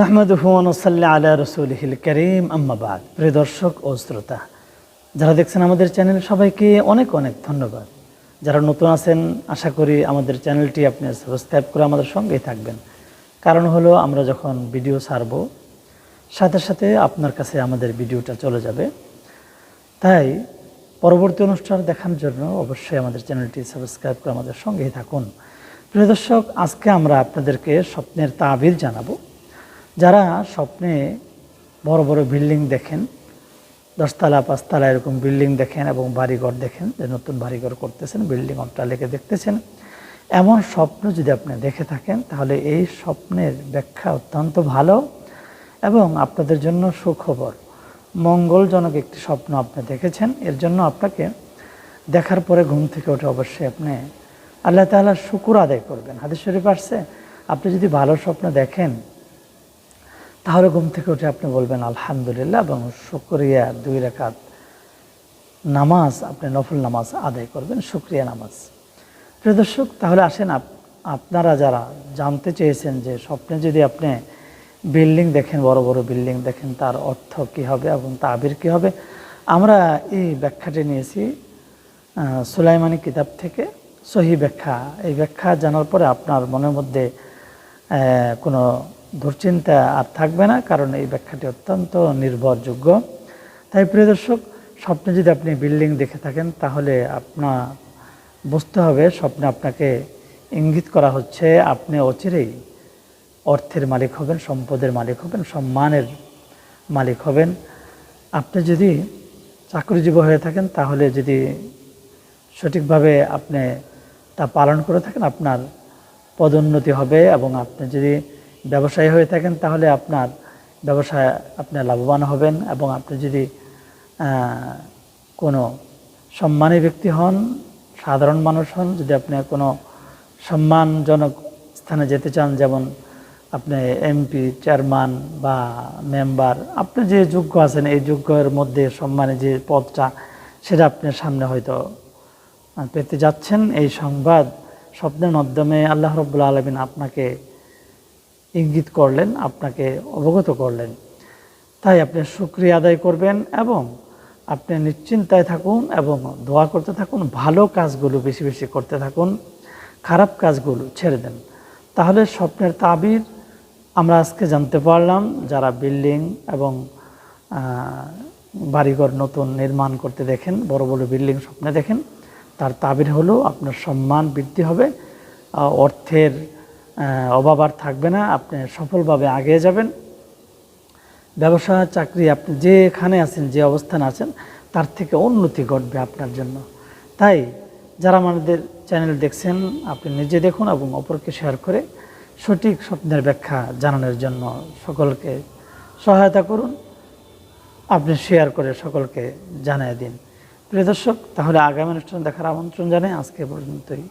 নাহমদুফনসাল্লা আলা রসুলহিল করিম আম্মাবাদ প্রিয় দর্শক ও শ্রোতা, যারা দেখছেন আমাদের চ্যানেল, সবাইকে অনেক অনেক ধন্যবাদ। যারা নতুন আছেন, আশা করি আমাদের চ্যানেলটি আপনি সাবস্ক্রাইব করে আমাদের সঙ্গেই থাকবেন। কারণ হলো, আমরা যখন ভিডিও ছাড়ব, সাথে সাথে আপনার কাছে আমাদের ভিডিওটা চলে যাবে। তাই, পরবর্তী অনুষ্ঠান দেখার জন্য অবশ্যই আমাদের চ্যানেলটি সাবস্ক্রাইব করে আমাদের সঙ্গেই থাকুন। প্রিয় দর্শক, আজকে আমরা আপনাদেরকে স্বপ্নের তাবির জানাব। যারা স্বপ্নে বড় বড় বিল্ডিং দেখেন, দশতলা, পাঁচতলা এরকম বিল্ডিং দেখেন এবং বাড়িঘর দেখেন, যে নতুন বাড়িঘর করতেছেন, বিল্ডিং অট্টালিকা দেখতেছেন, এমন স্বপ্ন যদি আপনি দেখে থাকেন, তাহলে এই স্বপ্নের ব্যাখ্যা অত্যন্ত ভালো এবং আপনাদের জন্য সুখবর। মঙ্গলজনক একটি স্বপ্ন আপনি দেখেছেন, এর জন্য আপনাকে দেখার পরে ঘুম থেকে ওঠে অবশ্যই আপনি আল্লাহ তাআলার শুকুর আদায় করবেন। হাদিস শরীফ আসছে, আপনি যদি ভালো স্বপ্ন দেখেন তাহলে ঘুম থেকে উঠে আপনি বলবেন, আলহামদুলিল্লাহ এবং শুক্রিয়া দুই রেখাত নামাজ, আপনি নফল নামাজ আদায় করবেন, শুক্রিয়া নামাজ। প্রিয় দর্শক, তাহলে আসেন আপ- আপনারা যারা জানতে চেয়েছেন যে স্বপ্নে যদি আপনি বিল্ডিং দেখেন, বড় বড় বিল্ডিং দেখেন, তার অর্থ কী হবে এবং তাবির কী হবে, আমরা এই ব্যাখ্যাটি নিয়েছি সুলাইমানি কিতাব থেকে সহি ব্যাখ্যা। এই ব্যাখ্যা জানার পরে আপনার মনের মধ্যে কোনো দুশ্চিন্তা আর থাকবে না, কারণ এই ব্যাখ্যাটি অত্যন্ত নির্ভরযোগ্য। তাই প্রিয় দর্শক, স্বপ্নে যদি আপনি বিল্ডিং দেখে থাকেন, তাহলে আপনার বুঝতে হবে স্বপ্নে আপনাকে ইঙ্গিত করা হচ্ছে, আপনি অচিরেই অর্থের মালিক হবেন, সম্পদের মালিক হবেন, সম্মানের মালিক হবেন। আপনি যদি চাকরিজীবী হয়ে থাকেন, তাহলে যদি সঠিকভাবে আপনি তা পালন করে থাকেন, আপনার পদোন্নতি হবে এবং আপনি যদি ব্যবসায়ী হয়ে থাকেন, তাহলে আপনার ব্যবসায় আপনি লাভবান হবেন এবং আপনি যদি কোনো সম্মানী ব্যক্তি হন, সাধারণ মানুষ হন, যদি আপনি কোনো সম্মানজনক স্থানে যেতে চান, যেমন আপনি এমপি চেয়ারম্যান বা মেম্বার আপনি যে যোগ্য আছেন, এই যোগ্যের মধ্যে সম্মানে যে পদটা, সেটা আপনার সামনে হয়তো পেতে যাচ্ছেন। এই সংবাদ স্বপ্নের মাধ্যমে আল্লাহ রব্বুল আলমিন আপনাকে ইঙ্গিত করলেন, আপনাকে অবগত করলেন। তাই আপনি সুক্রিয়া আদায় করবেন এবং আপনি নিশ্চিন্তায় থাকুন এবং দোয়া করতে থাকুন, ভালো কাজগুলো বেশি বেশি করতে থাকুন, খারাপ কাজগুলো ছেড়ে দেন। তাহলে স্বপ্নের তাবির আমরা আজকে জানতে পারলাম, যারা বিল্ডিং এবং বাড়িঘর নতুন নির্মাণ করতে দেখেন, বড় বড় বিল্ডিং স্বপ্নে দেখেন তার তাবির হলো আপনার সম্মান বৃদ্ধি হবে অর্থের অভাব আর থাকবে না, আপনি সফলভাবে এগিয়ে যাবেন। ব্যবসা, চাকরি, আপনি যেখানে আছেন, যে অবস্থানে আছেন, তার থেকে উন্নতি ঘটবে আপনার জন্য। তাই যারা আমাদের চ্যানেল দেখছেন, আপনি নিজে দেখুন এবং অপরকে শেয়ার করে সঠিক স্বপ্নের ব্যাখ্যা জানানোর জন্য সকলকে সহায়তা করুন। আপনি শেয়ার করে সকলকে জানিয়ে দিন। প্রিয় দর্শক, তাহলে আগামী অনুষ্ঠান দেখার আমন্ত্রণ জানাই। আজকে পর্যন্তই।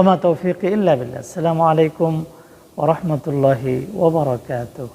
ওমা তৌফিক ইল্লা আসসালামু আলাইকুম ওরহমতুল্লাহি ওবরাকাতুহ